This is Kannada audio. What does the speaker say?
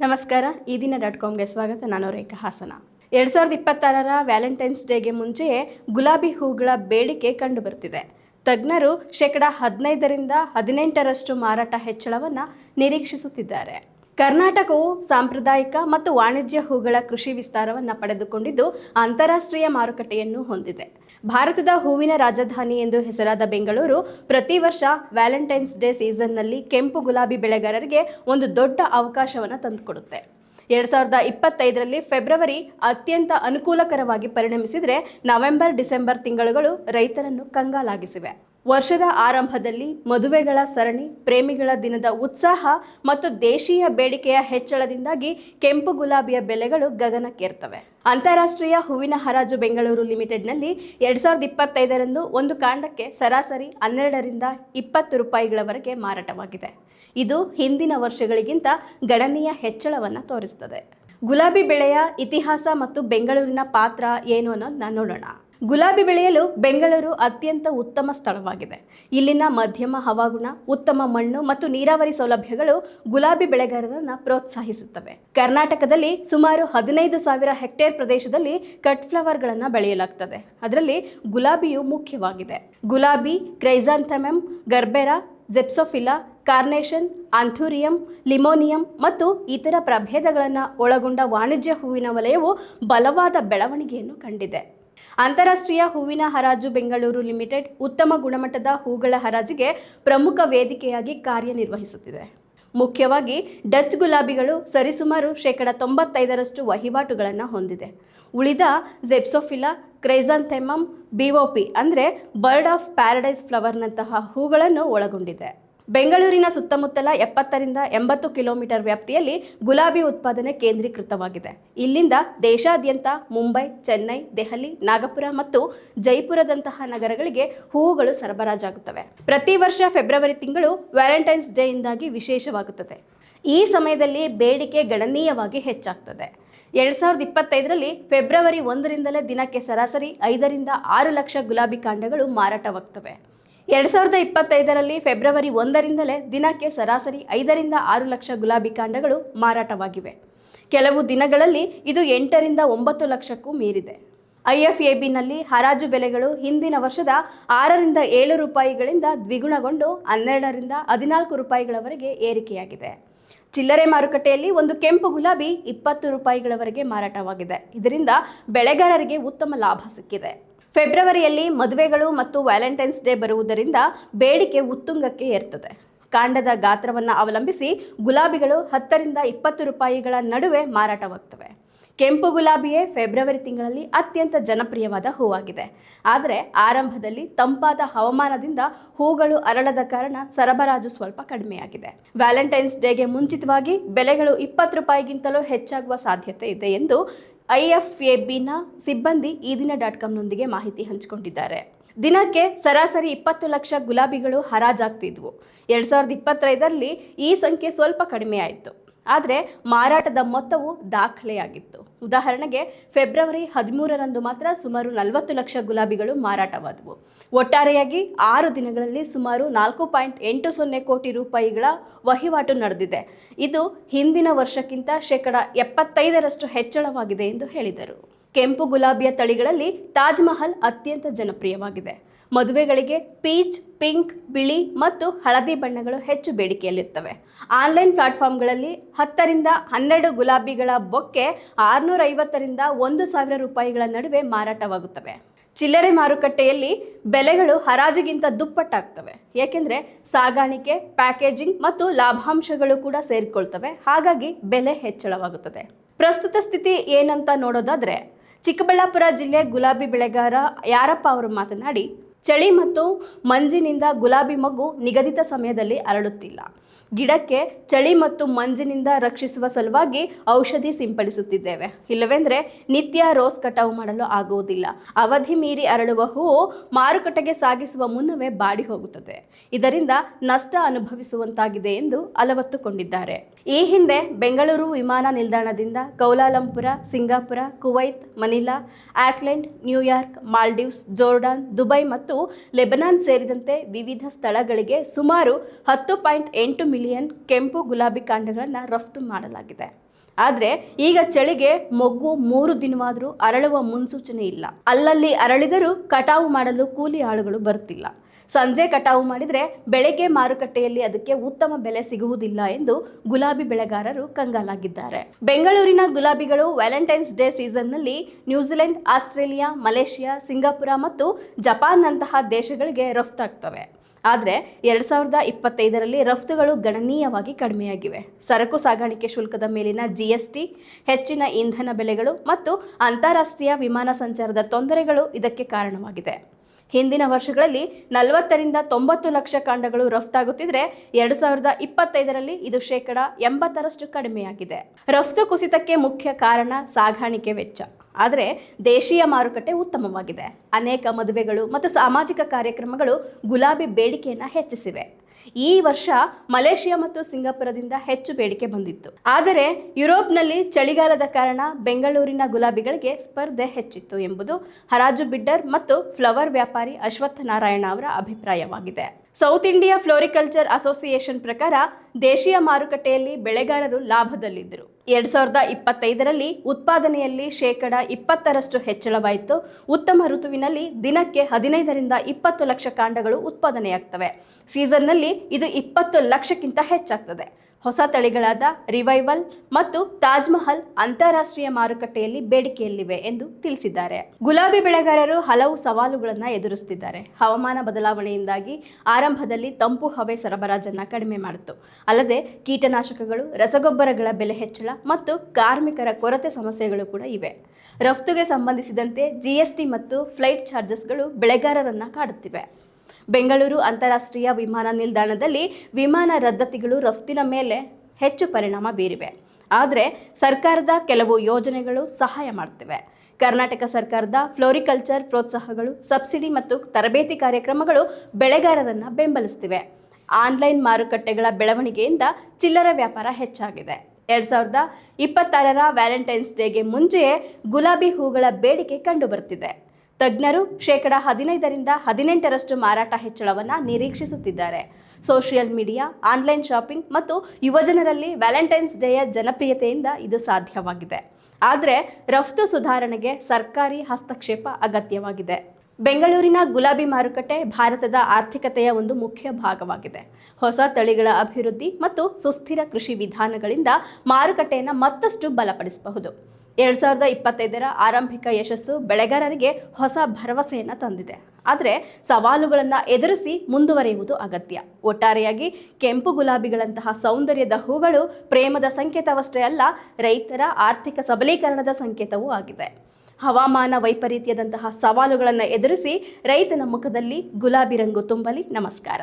ನಮಸ್ಕಾರ, ಈ ದಿನ ಡಾಟ್ ಕಾಮ್ಗೆ ಸ್ವಾಗತ. ನಾನು ರೇಖಾ ಹಾಸನ ಎರಡು ಸಾವಿರದ ಇಪ್ಪತ್ತಾರರ ವ್ಯಾಲೆಂಟೈನ್ಸ್ ಡೇಗೆ ಮುಂಚೆ ಗುಲಾಬಿ ಹೂಗಳ ಬೇಡಿಕೆ ಕಂಡುಬರ್ತಿದೆ ತಜ್ಞರು ಶೇಕಡ ಹದಿನೈದರಿಂದ ಹದಿನೆಂಟರಷ್ಟು ಮಾರಾಟ ಹೆಚ್ಚಳವನ್ನು ನಿರೀಕ್ಷಿಸುತ್ತಿದ್ದಾರೆ. ಕರ್ನಾಟಕವು ಸಾಂಪ್ರದಾಯಿಕ ಮತ್ತು ವಾಣಿಜ್ಯ ಹೂಗಳ ಕೃಷಿ ವಿಸ್ತಾರವನ್ನು ಪಡೆದುಕೊಂಡಿದ್ದು ಅಂತಾರಾಷ್ಟ್ರೀಯ ಮಾರುಕಟ್ಟೆಯನ್ನು ಹೊಂದಿದೆ. ಭಾರತದ ಹೂವಿನ ರಾಜಧಾನಿ ಎಂದು ಹೆಸರಾದ ಬೆಂಗಳೂರು ಪ್ರತಿ ವರ್ಷ ವ್ಯಾಲೆಂಟೈನ್ಸ್ ಡೇ ಸೀಸನ್ನಲ್ಲಿ ಕೆಂಪು ಗುಲಾಬಿ ಬೆಳೆಗಾರರಿಗೆ ಒಂದು ದೊಡ್ಡ ಅವಕಾಶವನ್ನು ತಂದುಕೊಡುತ್ತೆ. ಎರಡು ಸಾವಿರದ ಇಪ್ಪತ್ತೈದರಲ್ಲಿ ಫೆಬ್ರವರಿ ಅತ್ಯಂತ ಅನುಕೂಲಕರವಾಗಿ ಪರಿಣಮಿಸಿದರೆ ನವೆಂಬರ್ ಡಿಸೆಂಬರ್ ತಿಂಗಳುಗಳು ರೈತರನ್ನು ಕಂಗಾಲಾಗಿಸಿವೆ. ವರ್ಷದ ಆರಂಭದಲ್ಲಿ ಮದುವೆಗಳ ಸರಣಿ, ಪ್ರೇಮಿಗಳ ದಿನದ ಉತ್ಸಾಹ ಮತ್ತು ದೇಶೀಯ ಬೇಡಿಕೆಯ ಹೆಚ್ಚಳದಿಂದಾಗಿ ಕೆಂಪು ಗುಲಾಬಿಯ ಬೆಲೆಗಳು ಗಗನಕ್ಕೇರ್ತವೆ. ಅಂತಾರಾಷ್ಟ್ರೀಯ ಹೂವಿನ ಹರಾಜು ಬೆಂಗಳೂರು ಲಿಮಿಟೆಡ್ನಲ್ಲಿ ಎರಡು ಸಾವಿರದ ಇಪ್ಪತ್ತೈದರಂದು ಒಂದು ಕಾಂಡಕ್ಕೆ ಸರಾಸರಿ ಹನ್ನೆರಡರಿಂದ ಇಪ್ಪತ್ತು ರೂಪಾಯಿಗಳವರೆಗೆ ಮಾರಾಟವಾಗಿದೆ. ಇದು ಹಿಂದಿನ ವರ್ಷಗಳಿಗಿಂತ ಗಣನೀಯ ಹೆಚ್ಚಳವನ್ನು ತೋರಿಸ್ತದೆ. ಗುಲಾಬಿ ಬೆಳೆಯ ಇತಿಹಾಸ ಮತ್ತು ಬೆಂಗಳೂರಿನ ಪಾತ್ರ ಏನು ಅನ್ನೋದನ್ನ ನೋಡೋಣ. ಗುಲಾಬಿ ಬೆಳೆಯಲು ಬೆಂಗಳೂರು ಅತ್ಯಂತ ಉತ್ತಮ ಸ್ಥಳವಾಗಿದೆ. ಇಲ್ಲಿನ ಮಧ್ಯಮ ಹವಾಗುಣ, ಉತ್ತಮ ಮಣ್ಣು ಮತ್ತು ನೀರಾವರಿ ಸೌಲಭ್ಯಗಳು ಗುಲಾಬಿ ಬೆಳೆಗಾರರನ್ನು ಪ್ರೋತ್ಸಾಹಿಸುತ್ತವೆ. ಕರ್ನಾಟಕದಲ್ಲಿ ಸುಮಾರು ಹದಿನೈದು ಸಾವಿರ ಹೆಕ್ಟೇರ್ ಪ್ರದೇಶದಲ್ಲಿ ಕಟ್ ಫ್ಲವರ್ಗಳನ್ನು ಬೆಳೆಯಲಾಗ್ತದೆ. ಅದರಲ್ಲಿ ಗುಲಾಬಿಯು ಮುಖ್ಯವಾಗಿದೆ. ಗುಲಾಬಿ, ಕ್ರೈಸಾಂಥಮಮ್, ಗರ್ಬೆರಾ, ಜೆಪ್ಸೋಫಿಲಾ, ಕಾರ್ನೇಷನ್, ಆಂಥೂರಿಯಂ, ಲಿಮೋನಿಯಂ ಮತ್ತು ಇತರ ಪ್ರಭೇದಗಳನ್ನು ಒಳಗೊಂಡ ವಾಣಿಜ್ಯ ಹೂವಿನ ವಲಯವು ಬಲವಾದ ಬೆಳವಣಿಗೆಯನ್ನು ಕಂಡಿದೆ. ಅಂತಾರಾಷ್ಟ್ರೀಯ ಹೂವಿನ ಹರಾಜು ಬೆಂಗಳೂರು ಲಿಮಿಟೆಡ್ ಉತ್ತಮ ಗುಣಮಟ್ಟದ ಹೂಗಳ ಹರಾಜಿಗೆ ಪ್ರಮುಖ ವೇದಿಕೆಯಾಗಿ ಕಾರ್ಯನಿರ್ವಹಿಸುತ್ತಿದೆ. ಮುಖ್ಯವಾಗಿ ಡಚ್ ಗುಲಾಬಿಗಳು ಸರಿಸುಮಾರು ಶೇಕಡ ತೊಂಬತ್ತೈದರಷ್ಟು ವಹಿವಾಟುಗಳನ್ನು ಹೊಂದಿದೆ. ಉಳಿದ ಜೆಪ್ಸೋಫಿಲಾ, ಕ್ರೈಸಾಂಥೆಮಮ್ ಬಿಒಪಿ ಅಂದರೆ ಬರ್ಡ್ ಆಫ್ ಪ್ಯಾರಡೈಸ್ ಫ್ಲವರ್ನಂತಹ ಹೂಗಳನ್ನು ಒಳಗೊಂಡಿದೆ. ಬೆಂಗಳೂರಿನ ಸುತ್ತಮುತ್ತಲ ಎಪ್ಪತ್ತರಿಂದ ಎಂಬತ್ತು ಕಿಲೋಮೀಟರ್ ವ್ಯಾಪ್ತಿಯಲ್ಲಿ ಗುಲಾಬಿ ಉತ್ಪಾದನೆ ಕೇಂದ್ರೀಕೃತವಾಗಿದೆ. ಇಲ್ಲಿಂದ ದೇಶಾದ್ಯಂತ ಮುಂಬೈ, ಚೆನ್ನೈ, ದೆಹಲಿ, ನಾಗಪುರ ಮತ್ತು ಜೈಪುರದಂತಹ ನಗರಗಳಿಗೆ ಹೂವುಗಳು ಸರಬರಾಜಾಗುತ್ತವೆ. ಪ್ರತಿ ವರ್ಷ ಫೆಬ್ರವರಿ ತಿಂಗಳು ವ್ಯಾಲೆಂಟೈನ್ಸ್ ಡೇಯಿಂದಾಗಿ ವಿಶೇಷವಾಗುತ್ತದೆ. ಈ ಸಮಯದಲ್ಲಿ ಬೇಡಿಕೆ ಗಣನೀಯವಾಗಿ ಹೆಚ್ಚಾಗ್ತದೆ. ಎರಡು ಸಾವಿರದ ಇಪ್ಪತ್ತೈದರಲ್ಲಿ ಫೆಬ್ರವರಿ ಒಂದರಿಂದಲೇ ದಿನಕ್ಕೆ ಸರಾಸರಿ ಐದರಿಂದ ಆರು ಲಕ್ಷ ಗುಲಾಬಿ ಕಾಂಡಗಳು ಮಾರಾಟವಾಗ್ತವೆ. ಎರಡು ಸಾವಿರದ ಇಪ್ಪತ್ತೈದರಲ್ಲಿ ಫೆಬ್ರವರಿ ಒಂದರಿಂದಲೇ ದಿನಕ್ಕೆ ಸರಾಸರಿ ಐದರಿಂದ ಆರು ಲಕ್ಷ ಗುಲಾಬಿ ಕಾಂಡಗಳು ಮಾರಾಟವಾಗಿವೆ. ಕೆಲವು ದಿನಗಳಲ್ಲಿ ಇದು ಎಂಟರಿಂದ ಒಂಬತ್ತು ಲಕ್ಷಕ್ಕೂ ಮೀರಿದೆ. ಐಎಫ್ಎಬಿನಲ್ಲಿ ಹರಾಜು ಬೆಲೆಗಳು ಹಿಂದಿನ ವರ್ಷದ ಆರರಿಂದ ಏಳು ರೂಪಾಯಿಗಳಿಂದ ದ್ವಿಗುಣಗೊಂಡು ಹನ್ನೆರಡರಿಂದ ಹದಿನಾಲ್ಕು ರೂಪಾಯಿಗಳವರೆಗೆ ಏರಿಕೆಯಾಗಿದೆ. ಚಿಲ್ಲರೆ ಮಾರುಕಟ್ಟೆಯಲ್ಲಿ ಒಂದು ಕೆಂಪು ಗುಲಾಬಿ ಇಪ್ಪತ್ತು ರೂಪಾಯಿಗಳವರೆಗೆ ಮಾರಾಟವಾಗಿದೆ. ಇದರಿಂದ ಬೆಳೆಗಾರರಿಗೆ ಉತ್ತಮ ಲಾಭ ಸಿಕ್ಕಿದೆ. ಫೆಬ್ರವರಿಯಲ್ಲಿ ಮದುವೆಗಳು ಮತ್ತು ವ್ಯಾಲೆಂಟೈನ್ಸ್ ಡೇ ಬರುವುದರಿಂದ ಬೇಡಿಕೆ ಉತ್ತುಂಗಕ್ಕೆ ಏರ್ತದೆ. ಕಾಂಡದ ಗಾತ್ರವನ್ನು ಅವಲಂಬಿಸಿ ಗುಲಾಬಿಗಳು ಹತ್ತರಿಂದ ಇಪ್ಪತ್ತು ರೂಪಾಯಿಗಳ ನಡುವೆ ಮಾರಾಟವಾಗ್ತವೆ. ಕೆಂಪು ಗುಲಾಬಿಯೇ ಫೆಬ್ರವರಿ ತಿಂಗಳಲ್ಲಿ ಅತ್ಯಂತ ಜನಪ್ರಿಯವಾದ ಹೂವಾಗಿದೆ. ಆದರೆ ಆರಂಭದಲ್ಲಿ ತಂಪಾದ ಹವಾಮಾನದಿಂದ ಹೂಗಳು ಅರಳದ ಕಾರಣ ಸರಬರಾಜು ಸ್ವಲ್ಪ ಕಡಿಮೆಯಾಗಿದೆ. ವ್ಯಾಲೆಂಟೈನ್ಸ್ ಡೇಗೆ ಮುಂಚಿತವಾಗಿ ಬೆಲೆಗಳು ಇಪ್ಪತ್ತು ರೂಪಾಯಿಗಿಂತಲೂ ಹೆಚ್ಚಾಗುವ ಸಾಧ್ಯತೆ ಇದೆ ಎಂದು ಐಎಫ್ಎಬಿನ ಸಿಬ್ಬಂದಿ ಈ ದಿನ ಡಾಟ್ ಕಾಮ್ನೊಂದಿಗೆ ಮಾಹಿತಿ ಹಂಚಿಕೊಂಡಿದ್ದಾರೆ. ದಿನಕ್ಕೆ ಸರಾಸರಿ ಇಪ್ಪತ್ತು ಲಕ್ಷ ಗುಲಾಬಿಗಳು ಹರಾಜಾಗ್ತಿದ್ವು. ಎರಡು ಸಾವಿರದ ಇಪ್ಪತ್ತೈದರಲ್ಲಿ ಈ ಸಂಖ್ಯೆ ಸ್ವಲ್ಪ ಕಡಿಮೆ ಆಯಿತು. ಆದರೆ ಮಾರಾಟದ ಮೊತ್ತವು ದಾಖಲೆಯಾಗಿತ್ತು. ಉದಾಹರಣೆಗೆ, ಫೆಬ್ರವರಿ ಹದಿಮೂರರಂದು ಮಾತ್ರ ಸುಮಾರು ನಲವತ್ತು ಲಕ್ಷ ಗುಲಾಬಿಗಳು ಮಾರಾಟವಾದವು. ಒಟ್ಟಾರೆಯಾಗಿ ಆರು ದಿನಗಳಲ್ಲಿ ಸುಮಾರು ನಾಲ್ಕು ಪಾಯಿಂಟ್ ಎಂಟು ಸೊನ್ನೆ ಕೋಟಿ ರೂಪಾಯಿಗಳ ವಹಿವಾಟು ನಡೆದಿದೆ. ಇದು ಹಿಂದಿನ ವರ್ಷಕ್ಕಿಂತ ಶೇಕಡ ಎಪ್ಪತ್ತೈದರಷ್ಟು ಹೆಚ್ಚಳವಾಗಿದೆ ಎಂದು ಹೇಳಿದರು. ಕೆಂಪು ಗುಲಾಬಿಯ ತಳಿಗಳಲ್ಲಿ ತಾಜ್ ಮಹಲ್ ಅತ್ಯಂತ ಜನಪ್ರಿಯವಾಗಿದೆ. ಮದುವೆಗಳಿಗೆ ಪೀಚ್, ಪಿಂಕ್, ಬಿಳಿ ಮತ್ತು ಹಳದಿ ಬಣ್ಣಗಳು ಹೆಚ್ಚು ಬೇಡಿಕೆಯಲ್ಲಿರ್ತವೆ. ಆನ್ಲೈನ್ ಪ್ಲಾಟ್ಫಾರ್ಮ್ಗಳಲ್ಲಿ ಹತ್ತರಿಂದ ಹನ್ನೆರಡು ಗುಲಾಬಿಗಳ ಬೊಕ್ಕೆ ಆರುನೂರೈವತ್ತರಿಂದ ಒಂದು ಸಾವಿರ ರೂಪಾಯಿಗಳ ನಡುವೆ ಮಾರಾಟವಾಗುತ್ತವೆ. ಚಿಲ್ಲರೆ ಮಾರುಕಟ್ಟೆಯಲ್ಲಿ ಬೆಲೆಗಳು ಹರಾಜಿಗಿಂತ ದುಪ್ಪಟ್ಟಾಗ್ತವೆ. ಏಕೆಂದರೆ ಸಾಗಾಣಿಕೆ, ಪ್ಯಾಕೇಜಿಂಗ್ ಮತ್ತು ಲಾಭಾಂಶಗಳು ಕೂಡ ಸೇರಿಕೊಳ್ತವೆ. ಹಾಗಾಗಿ ಬೆಲೆ ಹೆಚ್ಚಳವಾಗುತ್ತದೆ. ಪ್ರಸ್ತುತ ಸ್ಥಿತಿ ಏನಂತ ನೋಡೋದಾದರೆ, ಚಿಕ್ಕಬಳ್ಳಾಪುರ ಜಿಲ್ಲೆ ಗುಲಾಬಿ ಬೆಳೆಗಾರ ಯಾರಪ್ಪ ಅವರು ಮಾತನಾಡಿ, ಚಳಿ ಮತ್ತು ಮಂಜಿನಿಂದ ಗುಲಾಬಿ ಮಗು ನಿಗದಿತ ಸಮಯದಲ್ಲಿ ಅರಳುತ್ತಿಲ್ಲ. ಗಿಡಕ್ಕೆ ಚಳಿ ಮತ್ತು ಮಂಜಿನಿಂದ ರಕ್ಷಿಸುವ ಸಲುವಾಗಿ ಔಷಧಿ ಸಿಂಪಡಿಸುತ್ತಿದ್ದೇವೆ. ಇಲ್ಲವೆಂದರೆ ನಿತ್ಯ ರೋಸ್ ಕಟಾವು ಮಾಡಲು ಆಗುವುದಿಲ್ಲ. ಅವಧಿ ಮೀರಿ ಅರಳುವ ಹೂವು ಮಾರುಕಟ್ಟೆಗೆ ಸಾಗಿಸುವ ಮುನ್ನವೇ ಬಾಡಿ ಹೋಗುತ್ತದೆ. ಇದರಿಂದ ನಷ್ಟ ಅನುಭವಿಸುವಂತಾಗಿದೆ ಎಂದು ಅಲವತ್ತುಕೊಂಡಿದ್ದಾರೆ. ಈ ಹಿಂದೆ ಬೆಂಗಳೂರು ವಿಮಾನ ನಿಲ್ದಾಣದಿಂದ Kuala Lumpur, Singapore, Kuwait, Manila, Auckland, New York, Maldives, Jordan, Dubai ಮತ್ತು ಲೆಬನಾನ್ ಸೇರಿದಂತೆ ವಿವಿಧ ಸ್ಥಳಗಳಿಗೆ ಸುಮಾರು ಹತ್ತು ಪಾಯಿಂಟ್ ಎಂಟು ಮಿಲಿಯನ್ ಕೆಂಪು ಗುಲಾಬಿ ಕಾಂಡಗಳನ್ನು ರಫ್ತು ಮಾಡಲಾಗಿದೆ. ಆದರೆ ಈಗ ಚಳಿಗೆ ಮೊಗ್ಗು ಮೂರು ದಿನವಾದರೂ ಅರಳುವ ಮುನ್ಸೂಚನೆ ಇಲ್ಲ. ಅಲ್ಲಲ್ಲಿ ಅರಳಿದರೂ ಕಟಾವು ಮಾಡಲು ಕೂಲಿ ಆಳುಗಳು ಬರ್ತಿಲ್ಲ. ಸಂಜೆ ಕಟಾವು ಮಾಡಿದರೆ ಬೆಳಗ್ಗೆ ಮಾರುಕಟ್ಟೆಯಲ್ಲಿ ಅದಕ್ಕೆ ಉತ್ತಮ ಬೆಲೆ ಸಿಗುವುದಿಲ್ಲ ಎಂದು ಗುಲಾಬಿ ಬೆಳೆಗಾರರು ಕಂಗಾಲಾಗಿದ್ದಾರೆ. ಬೆಂಗಳೂರಿನ ಗುಲಾಬಿಗಳು Valentine's day ಸೀಸನ್ನಲ್ಲಿ New Zealand, Australia, Malaysia, Singapore ಮತ್ತು ಜಪಾನ್ನಂತಹ ದೇಶಗಳಿಗೆ ರಫ್ತಾಗ್ತವೆ. ಆದರೆ ಎರಡು ಸಾವಿರದ ಇಪ್ಪತ್ತೈದರಲ್ಲಿ ರಫ್ತುಗಳು ಗಣನೀಯವಾಗಿ ಕಡಿಮೆಯಾಗಿವೆ. ಸರಕು ಸಾಗಾಣಿಕೆ ಶುಲ್ಕದ ಮೇಲಿನ ಜಿಎಸ್ಟಿ ಹೆಚ್ಚಿನ ಇಂಧನ ಬೆಲೆಗಳು ಮತ್ತು ಅಂತಾರಾಷ್ಟ್ರೀಯ ವಿಮಾನ ಸಂಚಾರದ ತೊಂದರೆಗಳು ಇದಕ್ಕೆ ಕಾರಣವಾಗಿದೆ. ಹಿಂದಿನ ವರ್ಷಗಳಲ್ಲಿ ನಲವತ್ತರಿಂದ ತೊಂಬತ್ತು ಲಕ್ಷ ಕಾಂಡಗಳು ರಫ್ತಾಗುತ್ತಿದ್ರೆ ಎರಡು ಸಾವಿರದ ಇಪ್ಪತ್ತೈದರಲ್ಲಿ ಇದು ಶೇಕಡ ಎಂಬತ್ತರಷ್ಟು ಕಡಿಮೆಯಾಗಿದೆ. ರಫ್ತು ಕುಸಿತಕ್ಕೆ ಮುಖ್ಯ ಕಾರಣ ಸಾಗಾಣಿಕೆ ವೆಚ್ಚ. ಆದರೆ ದೇಶೀಯ ಮಾರುಕಟ್ಟೆ ಉತ್ತಮವಾಗಿದೆ. ಅನೇಕ ಮದುವೆಗಳು ಮತ್ತು ಸಾಮಾಜಿಕ ಕಾರ್ಯಕ್ರಮಗಳು ಗುಲಾಬಿ ಬೇಡಿಕೆಯನ್ನು ಹೆಚ್ಚಿಸಿವೆ. ಈ ವರ್ಷ ಮಲೇಷಿಯಾ ಮತ್ತು ಸಿಂಗಾಪುರದಿಂದ ಹೆಚ್ಚು ಬೇಡಿಕೆ ಬಂದಿತ್ತು. ಆದರೆ ಯುರೋಪ್ನಲ್ಲಿ ಚಳಿಗಾಲದ ಕಾರಣ ಬೆಂಗಳೂರಿನ ಗುಲಾಬಿಗಳಿಗೆ ಸ್ಪರ್ಧೆ ಹೆಚ್ಚಿತ್ತು ಎಂಬುದು ಹರಾಜು ಬಿಡ್ಡರ್ ಮತ್ತು ಫ್ಲವರ್ ವ್ಯಾಪಾರಿ ಅಶ್ವತ್ಥ ನಾರಾಯಣ ಅವರ ಅಭಿಪ್ರಾಯವಾಗಿದೆ. ಸೌತ್ ಇಂಡಿಯಾ ಫ್ಲೋರಿಕಲ್ಚರ್ ಅಸೋಸಿಯೇಷನ್ ಪ್ರಕಾರ ದೇಶೀಯ ಮಾರುಕಟ್ಟೆಯಲ್ಲಿ ಬೆಳೆಗಾರರು ಲಾಭದಲ್ಲಿದ್ದರು. ಎರಡ್ ಸಾವಿರದ ಇಪ್ಪತ್ತೈದರಲ್ಲಿ ಉತ್ಪಾದನೆಯಲ್ಲಿ ಶೇಕಡ ಇಪ್ಪತ್ತರಷ್ಟು ಹೆಚ್ಚಳವಾಯಿತು. ಉತ್ತಮ ಋತುವಿನಲ್ಲಿ ದಿನಕ್ಕೆ ಹದಿನೈದರಿಂದ ಇಪ್ಪತ್ತು ಲಕ್ಷ ಕಾಂಡಗಳು ಉತ್ಪಾದನೆಯಾಗ್ತವೆ. ಸೀಸನ್ನಲ್ಲಿ ಇದು ಇಪ್ಪತ್ತು ಲಕ್ಷಕ್ಕಿಂತ ಹೆಚ್ಚಾಗ್ತದೆ. ಹೊಸ ತಳಿಗಳಾದ ರಿವೈವಲ್ ಮತ್ತು ತಾಜ್ಮಹಲ್ ಅಂತಾರಾಷ್ಟ್ರೀಯ ಮಾರುಕಟ್ಟೆಯಲ್ಲಿ ಬೇಡಿಕೆಯಲ್ಲಿವೆ ಎಂದು ತಿಳಿಸಿದ್ದಾರೆ. ಗುಲಾಬಿ ಬೆಳೆಗಾರರು ಹಲವು ಸವಾಲುಗಳನ್ನು ಎದುರಿಸುತ್ತಿದ್ದಾರೆ ಹವಾಮಾನ ಬದಲಾವಣೆಯಿಂದಾಗಿ ಆರಂಭದಲ್ಲಿ ತಂಪು ಹವೆ ಸರಬರಾಜನ್ನು ಕಡಿಮೆ ಮಾಡಿತು. ಅಲ್ಲದೆ ಕೀಟನಾಶಕಗಳು, ರಸಗೊಬ್ಬರಗಳ ಬೆಲೆ ಹೆಚ್ಚಳ ಮತ್ತು ಕಾರ್ಮಿಕರ ಕೊರತೆ ಸಮಸ್ಯೆಗಳು ಕೂಡ ಇವೆ. ರಫ್ತುಗೆ ಸಂಬಂಧಿಸಿದಂತೆ ಜಿಎಸ್ಟಿ ಮತ್ತು ಫ್ಲೈಟ್ ಚಾರ್ಜಸ್ಗಳು ಬೆಳೆಗಾರರನ್ನು ಕಾಡುತ್ತಿವೆ. ಬೆಂಗಳೂರು ಅಂತಾರಾಷ್ಟ್ರೀಯ ವಿಮಾನ ನಿಲ್ದಾಣದಲ್ಲಿ ವಿಮಾನ ರದ್ದತಿಗಳು ರಫ್ತಿನ ಮೇಲೆ ಹೆಚ್ಚು ಪರಿಣಾಮ ಬೀರಿವೆ. ಆದರೆ ಸರ್ಕಾರದ ಕೆಲವು ಯೋಜನೆಗಳು ಸಹಾಯ ಮಾಡ್ತಿವೆ. ಕರ್ನಾಟಕ ಸರ್ಕಾರದ ಫ್ಲೋರಿಕಲ್ಚರ್ ಪ್ರೋತ್ಸಾಹಗಳು, ಸಬ್ಸಿಡಿ ಮತ್ತು ತರಬೇತಿ ಕಾರ್ಯಕ್ರಮಗಳು ಬೆಳೆಗಾರರನ್ನು ಬೆಂಬಲಿಸ್ತಿವೆ. ಆನ್ಲೈನ್ ಮಾರುಕಟ್ಟೆಗಳ ಬೆಳವಣಿಗೆಯಿಂದ ಚಿಲ್ಲರೆ ವ್ಯಾಪಾರ ಹೆಚ್ಚಾಗಿದೆ. ಎರಡು ಸಾವಿರದ ಇಪ್ಪತ್ತಾರರ ವ್ಯಾಲೆಂಟೈನ್ಸ್ ಡೇಗೆ ಮುಂಚೆಯೇ ಗುಲಾಬಿ ಹೂಗಳ ಬೇಡಿಕೆ ಕಂಡುಬರ್ತಿದೆ. ತಜ್ಞರು ಶೇಕಡ ಹದಿನೈದರಿಂದ ಹದಿನೆಂಟರಷ್ಟು ಮಾರಾಟ ಹೆಚ್ಚಳವನ್ನು ನಿರೀಕ್ಷಿಸುತ್ತಿದ್ದಾರೆ. ಸೋಷಿಯಲ್ ಮೀಡಿಯಾ, ಆನ್ಲೈನ್ ಶಾಪಿಂಗ್ ಮತ್ತು ಯುವಜನರಲ್ಲಿ ವ್ಯಾಲೆಂಟೈನ್ಸ್ ಡೇಯ ಜನಪ್ರಿಯತೆಯಿಂದ ಇದು ಸಾಧ್ಯವಾಗಿದೆ. ಆದರೆ ರಫ್ತು ಸುಧಾರಣೆಗೆ ಸರ್ಕಾರಿ ಹಸ್ತಕ್ಷೇಪ ಅಗತ್ಯವಾಗಿದೆ. ಬೆಂಗಳೂರಿನ ಗುಲಾಬಿ ಮಾರುಕಟ್ಟೆ ಭಾರತದ ಆರ್ಥಿಕತೆಯ ಒಂದು ಮುಖ್ಯ ಭಾಗವಾಗಿದೆ. ಹೊಸ ತಳಿಗಳ ಅಭಿವೃದ್ಧಿ ಮತ್ತು ಸುಸ್ಥಿರ ಕೃಷಿ ವಿಧಾನಗಳಿಂದ ಮಾರುಕಟ್ಟೆಯನ್ನು ಮತ್ತಷ್ಟು ಬಲಪಡಿಸಬಹುದು. ಎರಡು ಸಾವಿರದ ಇಪ್ಪತ್ತೈದರ ಆರಂಭಿಕ ಯಶಸ್ಸು ಬೆಳೆಗಾರರಿಗೆ ಹೊಸ ಭರವಸೆಯನ್ನು ತಂದಿದೆ. ಆದರೆ ಸವಾಲುಗಳನ್ನು ಎದುರಿಸಿ ಮುಂದುವರಿಯುವುದು ಅಗತ್ಯ. ಒಟ್ಟಾರೆಯಾಗಿ ಕೆಂಪು ಗುಲಾಬಿಗಳಂತಹ ಸೌಂದರ್ಯದ ಹೂಗಳು ಪ್ರೇಮದ ಸಂಕೇತವಷ್ಟೇ ಅಲ್ಲ, ರೈತರ ಆರ್ಥಿಕ ಸಬಲೀಕರಣದ ಸಂಕೇತವೂ ಆಗಿದೆ. ಹವಾಮಾನ ವೈಪರೀತ್ಯದಂತಹ ಸವಾಲುಗಳನ್ನು ಎದುರಿಸಿ ರೈತನ ಮುಖದಲ್ಲಿ ಗುಲಾಬಿ ರಂಗು ತುಂಬಲಿ. ನಮಸ್ಕಾರ.